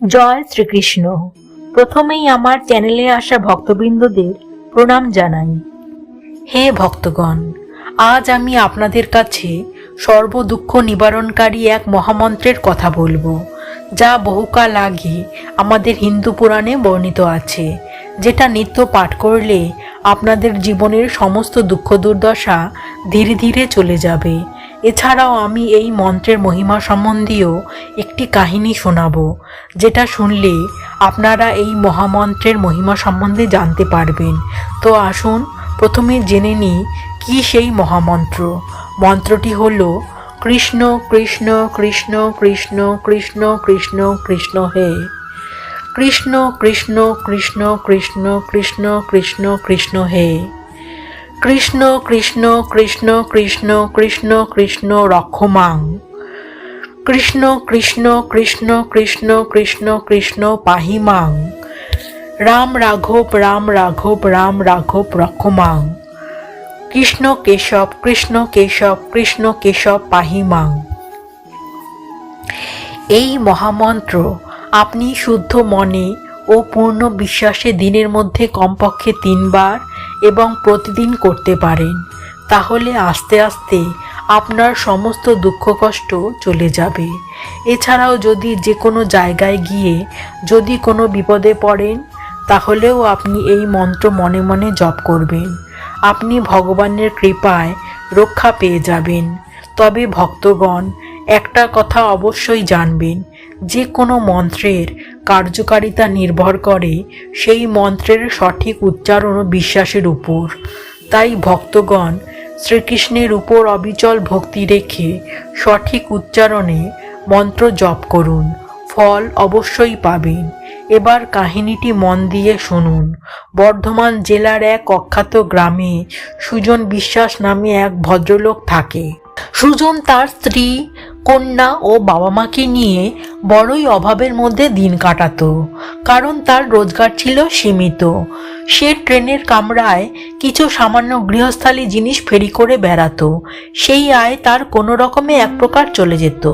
জয় শ্রীকৃষ্ণ। প্রথমেই আমার চ্যানেলে আসা ভক্তবৃন্দদের প্রণাম জানাই। হে ভক্তগণ, আজ আমি আপনাদের কাছে সর্বদুঃখ নিবারণকারী এক মহামন্ত্রের কথা বলব, যা বহুকাল আগে আমাদের হিন্দু পুরাণে বর্ণিত আছে, যেটা নিত্য পাঠ করলে আপনাদের জীবনের সমস্ত দুঃখ দুর্দশা ধীরে ধীরে চলে যাবে। এছাড়াও আমি এই মন্ত্রের মহিমা সম্বন্ধীয় একটি কাহিনী শোনাব, যেটা শুনলে আপনারা এই মহামন্ত্রের মহিমা সম্বন্ধে জানতে পারবেন। তো আসুন, প্রথমে জেনে নিই কি সেই মহামন্ত্র। মন্ত্রটি হলো, কৃষ্ণ কৃষ্ণ কৃষ্ণ কৃষ্ণ কৃষ্ণ কৃষ্ণ কৃষ্ণ হে। কৃষ্ণ কৃষ্ণ কৃষ্ণ কৃষ্ণ কৃষ্ণ কৃষ্ণ কৃষ্ণ হে। কৃষ্ণ কৃষ্ণ কৃষ্ণ কৃষ্ণ কৃষ্ণ কৃষ্ণ রক্ষমাং কৃষ্ণ কৃষ্ণ কৃষ্ণ কৃষ্ণ কৃষ্ণ কৃষ্ণ পাহিমাং রাম রাঘব রাম রাঘব রাম রাঘব রক্ষমাং কৃষ্ণ কেশব কৃষ্ণ কেশব কৃষ্ণ কেশব পাহিমাং এই মহামন্ত্র আপনি শুদ্ধ মনে ও পূর্ণ বিশ্বাসে দিনের মধ্যে কমপক্ষে তিনবার এবং প্রতিদিন করতে পারেন, তাহলে আস্তে আস্তে আপনার সমস্ত দুঃখ কষ্ট চলে যাবে। এছাড়াও যদি যে কোনো জায়গায় গিয়ে যদি কোনো বিপদে পড়েন, তাহলেও আপনি এই মন্ত্র মনে মনে জপ করবেন। আপনি ভগবানের কৃপায় রক্ষা পেয়ে যাবেন। তবে ভক্তগণ, একটা কথা অবশ্যই জানবেন যে কোনো মন্ত্রের কার্যকারিতা নির্ভর করে, সেই মন্ত্রের সঠিক উচ্চারণ ও বিশ্বাসের উপর। তাই ভক্তগণ শ্রীকৃষ্ণের উপর অবিচল ভক্তি রেখে সঠিক উচ্চারণে মন্ত্র জপ করুন, ফল অবশ্যই পাবেন। এবার কাহিনীটি মন দিয়ে শুনুন। বর্ধমান জেলার এক অখ্যাত গ্রামে সুজন বিশ্বাস নামে এক ভদ্রলোক থাকে। সুজন তার স্ত্রী কন্যা ও বাবা মাকে নিয়ে বড়ই অভাবের মধ্যে দিন কাটাতো, কারণ তার রোজগার ছিল সীমিত। সে ট্রেনের কামরায় কিছু সামান্য গৃহস্থালী জিনিস ফেরি করে বেড়াতো, সেই আয় তার কোনো রকমে এক প্রকার চলে যেত।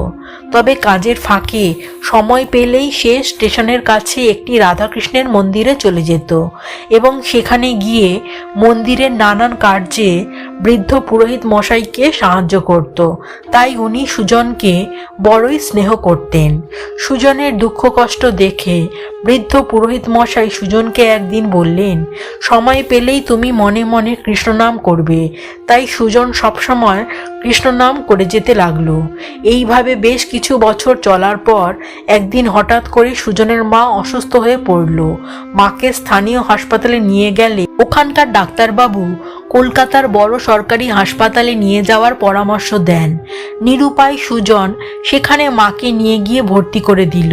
তবে কাজের ফাঁকে সময় পেলেই সে স্টেশনের কাছে একটি রাধাকৃষ্ণের মন্দিরে চলে যেত এবং সেখানে গিয়ে মন্দিরের নানান কার্যে বৃদ্ধ পুরোহিত মশাইকে সাহায্য করত। তাই উনি সুজনকে বড়ই স্নেহ করতেন। সুজনের দুঃখ কষ্ট দেখে বৃদ্ধ পুরোহিত মশাই সুজনকে একদিন বললেন, সময় পেলেই তুমি মনে মনে কৃষ্ণনাম করবে। তাই সুজন সবসময় কৃষ্ণনাম করে যেতে লাগল। এইভাবে বেশ কিছু বছর চলার পর একদিন হঠাৎ করে সুজনের মা অসুস্থ হয়ে পড়ল। মাকে স্থানীয় হাসপাতালে নিয়ে গেলে ওখানকার ডাক্তারবাবু কলকাতার বড় সরকারি হাসপাতালে নিয়ে যাওয়ার পরামর্শ দেন। নিরুপায় সুজন সেখানে মাকে নিয়ে গিয়ে ভর্তি করে দিল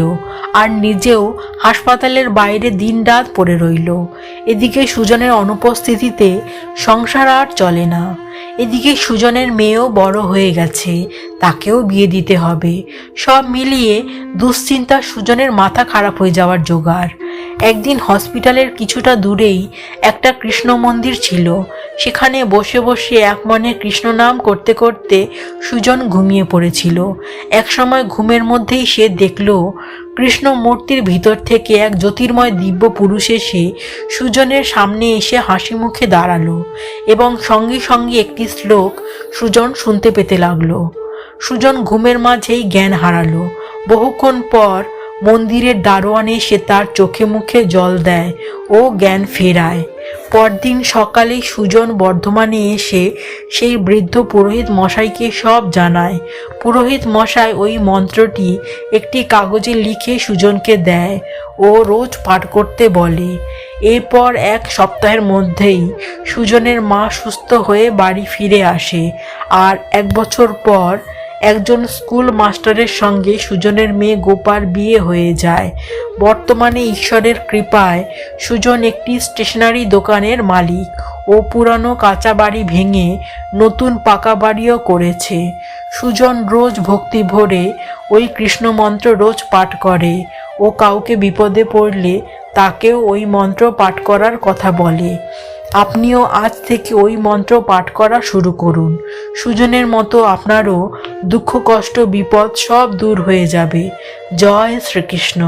আর নিজেও হাসপাতালের বাইরে দিনরাত পড়ে রইল। এদিকে সুজনের অনুপস্থিতিতে সংসার আর চলে না। এদিকে সুজনের মেয়েও বড় হয়ে গেছে, তাকেও বিয়ে দিতে হবে। সব মিলিয়ে দুশ্চিন্তা সুজনের মাথা খারাপ হয়ে যাওয়ার জোগাড়। একদিন হসপিটালের কিছুটা দূরেই একটা কৃষ্ণ মন্দির ছিল সেখানে বসে বসে এক মনে কৃষ্ণ নাম করতে করতে সুজন ঘুমিয়ে পড়েছিল। একসময় ঘুমের মধ্যেই সে দেখল, কৃষ্ণ মূর্তির ভিতর থেকে এক জ্যোতির্ময় দিব্য পুরুষ এসে সুজনের সামনে এসে হাসি মুখে দাঁড়াল এবং সঙ্গে সঙ্গে একটি শ্লোক সুজন শুনতে পেতে লাগল। সুজন ঘুমের মাঝেই জ্ঞান হারালো। বহুক্ষণ পর মন্দিরের দারোয়ানে সে তার চোখে মুখে জল দেয় ও জ্ঞান ফেরায়। পরদিন সকালে সুজন বর্ধমানে এসে সেই বৃদ্ধ পুরোহিত মশাইকে সব জানায়। পুরোহিত মশাই ওই মন্ত্রটি একটি কাগজে লিখে সুজনকে দেয় ও রোজ পাঠ করতে বলে। এরপর এক সপ্তাহের মধ্যেই সুজনের মা সুস্থ হয়ে বাড়ি ফিরে আসে। আর এক বছর পর একজন স্কুল মাস্টারের সঙ্গে সুজনের মেয়ে গোপার বিয়ে হয়ে যায়। বর্তমানে ঈশ্বরের কৃপায় সুজন একটি স্টেশনারি দোকানের মালিক ও পুরানো কাঁচা বাড়ি ভেঙে নতুন পাকা বাড়িও করেছে। সুজন রোজ ভক্তি ভরে ওই কৃষ্ণ মন্ত্র রোজ পাঠ করে ও কাউকে বিপদে পড়লে তাকেও ওই মন্ত্র পাঠ করার কথা বলে। আপনিও আজ থেকে ওই মন্ত্র পাঠ করা শুরু করুন। সুজনের মতো আপনারও দুঃখ, কষ্ট, বিপদ সব দূর হয়ে যাবে। জয় শ্রীকৃষ্ণ।